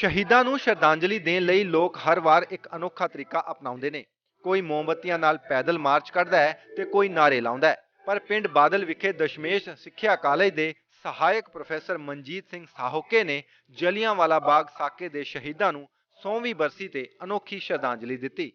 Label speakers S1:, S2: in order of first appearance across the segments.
S1: ਸ਼ਹੀਦਾਂ ਨੂੰ ਸ਼ਰਧਾਂਜਲੀ ਦੇਣ ਲਈ ਲੋਕ ਹਰ ਵਾਰ ਇੱਕ ਅਨੋਖਾ ਤਰੀਕਾ ਅਪਣਾਉਂਦੇ ਨੇ। ਕੋਈ ਮੋਮਬੱਤੀਆਂ ਨਾਲ ਪੈਦਲ ਮਾਰਚ ਕੱਢਦਾ ਹੈ ਤੇ ਕੋਈ ਨਾਰੇ ਲਾਉਂਦਾ ਹੈ। ਪਰ ਪਿੰਡ ਬਾਦਲ ਵਿਖੇ ਦਸ਼ਮੇਸ਼ ਸਿੱਖਿਆ ਕਾਲਜ ਦੇ ਸਹਾਇਕ ਪ੍ਰੋਫੈਸਰ ਮਨਜੀਤ ਸਿੰਘ ਸਾਹੋਕੇ ਨੇ ਜਲਿਆਂਵਾਲਾ ਬਾਗ ਸਾਕੇ ਦੇ ਸ਼ਹੀਦਾਂ ਨੂੰ 100ਵੀਂ ਬਰਸੀ ਤੇ ਅਨੋਖੀ ਸ਼ਰਧਾਂਜਲੀ ਦਿੱਤੀ।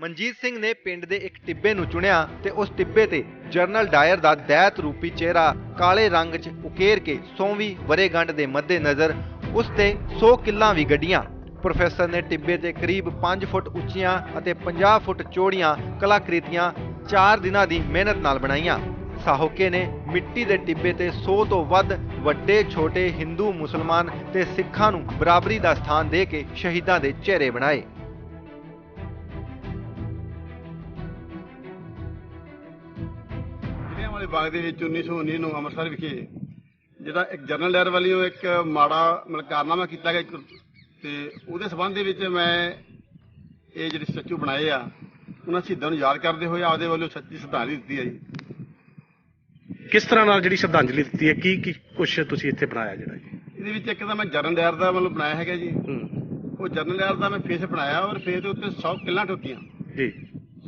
S1: ਮਨਜੀਤ ਸਿੰਘ ਨੇ ਪਿੰਡ ਦੇ ਇੱਕ ਟਿੱਬੇ ਨੂੰ ਚੁਣਿਆ ਤੇ ਉਸ ਟਿੱਬੇ ਤੇ ਜਰਨਲ ਡਾਇਰ ਦਾ ਦੈਤ ਰੂਪੀ ਚਿਹਰਾ ਕਾਲੇ ਰੰਗ 'ਚ ਉਕੇਰ ਕੇ 100ਵੀਂ ਵਰੇਗੰਢ ਦੇ ਮੱਦੇ ਨਜ਼ਰ ਉਸ ਤੇ 100 ਕਿੱਲਾਂ ਵੀ ਗੱਡੀਆਂ। ਪ੍ਰੋਫੈਸਰ ਨੇ ਟਿੱਬੇ ਤੇ ਕਰੀਬ 5 ਫੁੱਟ ਉੱਚੀਆਂ ਅਤੇ 50 ਫੁੱਟ ਚੌੜੀਆਂ ਕਲਾਕ੍ਰਿਤੀਆਂ 4 ਦਿਨਾਂ ਦੀ ਮਿਹਨਤ ਨਾਲ ਬਣਾਈਆਂ। ਸਾਹੋਕੇ ਨੇ ਮਿੱਟੀ ਦੇ ਟਿੱਬੇ ਤੇ 100 ਤੋਂ ਵੱਧ ਵੱਡੇ ਛੋਟੇ ਹਿੰਦੂ ਮੁਸਲਮਾਨ ਤੇ ਸਿੱਖਾਂ ਨੂੰ ਬਰਾਬਰੀ ਦਾ ਸਥਾਨ ਦੇ ਕੇ ਸ਼ਹੀਦਾਂ ਦੇ ਚਿਹਰੇ ਬਣਾਏ।
S2: ਬਾਗ ਦੇ ਵਿੱਚ 1919 ਨੂੰ ਅੰਮ੍ਰਿਤਸਰ ਵਿਖੇ ਜਿਹੜਾ ਇੱਕ ਜਰਨਲ ਡਾਇਰ ਵੱਲੋਂ ਇੱਕ ਮਾੜਾ ਮਤਲਬ ਕਾਰਨਾਮਾ ਕੀਤਾ ਗਿਆ ਤੇ ਉਹਦੇ ਸਬੰਧ ਦੇ ਵਿੱਚ ਮੈਂ ਇਹ ਜਿਹੜੇ ਸਟੈਚੂ ਬਣਾਏ ਆ ਉਹਨਾਂ ਸ਼ਹੀਦਾਂ ਨੂੰ ਯਾਦ ਕਰਦੇ ਹੋਏ ਆਪਦੇ ਵੱਲੋਂ ਸੱਚੀ ਸ਼ਰਧਾਂਜਲੀ ਦਿੱਤੀ ਹੈ ਜੀ।
S3: ਕਿਸ ਤਰ੍ਹਾਂ ਨਾਲ ਜਿਹੜੀ ਸ਼ਰਧਾਂਜਲੀ ਦਿੱਤੀ ਹੈ? ਕੀ ਕੀ ਕੁਝ ਤੁਸੀਂ ਇੱਥੇ ਬਣਾਇਆ ਜਿਹੜਾ ਜੀ?
S2: ਇਹਦੇ ਵਿੱਚ ਇੱਕ ਤਾਂ ਮੈਂ ਜਰਨਲ ਡਾਇਰ ਦਾ ਮਤਲਬ ਬਣਾਇਆ ਹੈਗਾ ਜੀ। ਉਹ ਜਰਨਲ ਡਾਇਰ ਦਾ ਮੈਂ ਫੇਸ ਬਣਾਇਆ ਔਰ ਫੇਸ ਦੇ ਉੱਤੇ 100 ਕਿੱਲਾਂ ਠੋਕੀਆਂ।
S3: ਜੀ।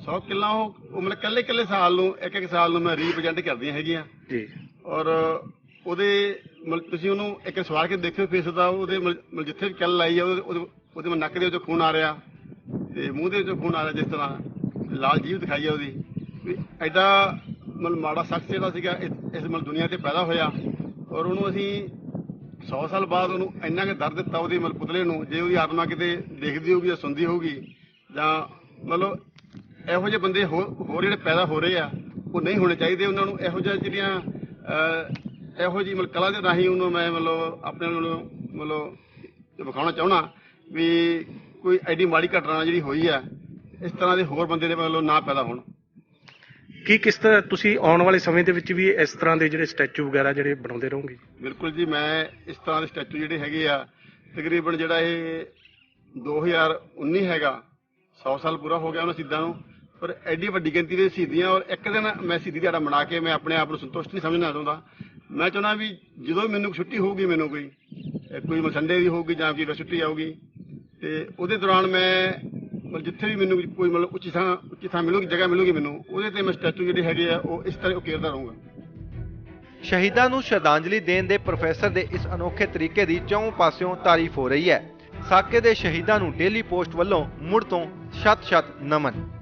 S2: 100 ਕਿੱਲਾਂ ਉਹ ਮਤਲਬ ਕੱਲੇ ਕੱਲੇ ਸਾਲ ਨੂੰ ਇੱਕ ਇੱਕ ਸਾਲ ਨੂੰ ਮੈਂ ਰੀਪ੍ਰੈਜ਼ੈਂਟ ਕਰਦੀਆਂ ਹੈਗੀਆਂ।
S3: ਜੀ।
S2: ਔਰ ਉਹਦੇ ਮਤਲਬ ਤੁਸੀਂ ਉਹਨੂੰ ਇੱਕ ਸਵਾਰ ਕੇ ਦੇਖਿਓ ਫੇਸ ਦਾ ਉਹਦੇ ਮਤਲਬ ਜਿੱਥੇ ਵੀ ਕੱਲ ਲਾਈ ਆ ਉਹਦੇ ਉਹਦੇ ਮਤਲਬ ਨੱਕ ਦੇ ਵਿੱਚੋਂ ਖੂਨ ਆ ਰਿਹਾ ਤੇ ਮੂੰਹ ਦੇ ਵਿੱਚੋਂ ਖੂਨ ਆ ਰਿਹਾ ਜਿਸ ਤਰ੍ਹਾਂ ਲਾਲ ਜੀਭ ਦਿਖਾਈ ਆ ਉਹਦੀ। ਵੀ ਐਡਾ ਮਤਲਬ ਮਾੜਾ ਸ਼ਖਸ ਜਿਹੜਾ ਸੀਗਾ ਇਸ ਇਸ ਮਤਲਬ ਦੁਨੀਆ ਤੇ ਪੈਦਾ ਹੋਇਆ। ਔਰ ਉਹਨੂੰ ਅਸੀਂ 100 ਸਾਲ ਬਾਅਦ ਉਹਨੂੰ ਇੰਨਾ ਕੁ ਦਰਦ ਦਿੱਤਾ ਉਹਦੇ ਮਤਲਬ ਪੁਤਲੇ ਨੂੰ ਜੇ ਉਹਦੀ ਆਤਮਾ ਕਿਤੇ ਦੇਖਦੀ ਹੋਊਗੀ ਜਾਂ ਸੁਣਦੀ ਹੋਊਗੀ ਜਾਂ ਮਤਲਬ ਇਹੋ ਜਿਹੇ ਬੰਦੇ ਹੋਰ ਜਿਹੜੇ ਪੈਦਾ ਹੋ ਰਹੇ ਆ ਉਹ ਨਹੀਂ ਹੋਣੇ ਚਾਹੀਦੇ ਉਹਨਾਂ ਨੂੰ। ਇਹੋ ਜਿਹੀਆਂ ਜਿਹੜੀਆਂ ਇਹੋ ਜਿਹੀ ਮਤਲਬ ਕਲਾ ਦੇ ਰਾਹੀਂ ਉਹਨੂੰ ਮੈਂ ਮਤਲਬ ਆਪਣੇ ਵੱਲੋਂ ਮਤਲਬ ਵਿਖਾਉਣਾ ਚਾਹਣਾ ਵੀ ਕੋਈ ਐਡੀ ਮਾੜੀ ਘਟਨਾ ਜਿਹੜੀ ਹੋਈ ਆ ਇਸ ਤਰ੍ਹਾਂ ਦੇ ਹੋਰ ਬੰਦੇ ਦੇ ਮਤਲਬ ਨਾ ਪੈਦਾ ਹੋਣ।
S3: ਕੀ ਕਿਸ ਤਰ੍ਹਾਂ ਤੁਸੀਂ ਆਉਣ ਵਾਲੇ ਸਮੇਂ ਦੇ ਵਿੱਚ ਵੀ ਇਸ ਤਰ੍ਹਾਂ ਦੇ ਜਿਹੜੇ ਸਟੈਚੂ ਵਗੈਰਾ ਜਿਹੜੇ ਬਣਾਉਂਦੇ ਰਹੋਗੇ?
S2: ਬਿਲਕੁਲ ਜੀ ਮੈਂ ਇਸ ਤਰ੍ਹਾਂ ਦੇ ਸਟੈਚੂ ਜਿਹੜੇ ਹੈਗੇ ਆ ਤਕਰੀਬਨ ਜਿਹੜਾ ਇਹ 2019 ਹੈਗਾ 100 ਸਾਲ ਪੂਰਾ ਹੋ ਗਿਆ ਉਹਨਾਂ ਸ਼ਹੀਦਾਂ ਨੂੰ। ਪਰ ਐਡੀ ਵੱਡੀ ਗਿਣਤੀ ਦੇ ਸ਼ਹੀਦੀਆਂ ਔਰ ਇੱਕ ਦਿਨ ਮੈਂ ਸ਼ਹੀਦੀ ਦਿਹਾੜਾ ਮਨਾ ਕੇ ਮੈਂ ਆਪਣੇ ਆਪ ਨੂੰ ਸੰਤੁਸ਼ਟ ਨਹੀਂ ਸਮਝਣਾ ਚਾਹੁੰਦਾ। ਮੈਂ ਚਾਹੁੰਦਾ ਵੀ ਜਦੋਂ ਮੈਨੂੰ ਛੁੱਟੀ ਹੋਊਗੀ ਮੈਨੂੰ ਕੋਈ ਕੋਈ ਸੰਡੇ ਦੀ ਹੋਊਗੀ ਜਾਂ ਕੋਈ ਛੁੱਟੀ ਆਊਗੀ, ਤੇ ਉਹਦੇ ਦੌਰਾਨ ਮੈਂ ਜਿੱਥੇ ਵੀ ਮੈਨੂੰ ਕੋਈ ਮਤਲਬ ਉੱਚੀ ਥਾਂ ਉੱਚੀ ਥਾਂ ਮਿਲੂਗੀ, ਜਗ੍ਹਾ ਮਿਲੂਗੀ ਮੈਨੂੰ, ਉਹਦੇ ਤੇ ਮੈਂ ਸਟੈਚੂ ਜਿਹੜੇ ਹੈਗੇ ਆ, ਉਹ ਇਸ ਤਰ੍ਹਾਂ ਉਕੇਰਦਾ ਰਹੂੰਗਾ।
S1: ਸ਼ਹੀਦਾਂ ਨੂੰ ਸ਼ਰਧਾਂਜਲੀ ਦੇਣ ਦੇ ਪ੍ਰੋਫੈਸਰ ਦੇ ਇਸ ਅਨੋਖੇ ਤਰੀਕੇ ਦੀ ਚੌਂ ਪਾਸਿਓਂ ਤਾਰੀਫ ਹੋ ਰਹੀ ਹੈ। ਸਾਕੇ ਦੇ ਸ਼ਹੀਦਾਂ ਨੂੰ ਡੇਲੀ ਪੋਸਟ ਵੱਲੋਂ ਮੁੜ ਤੋਂ ਸ਼ਤ-ਸ਼ਤ ਨਮਨ।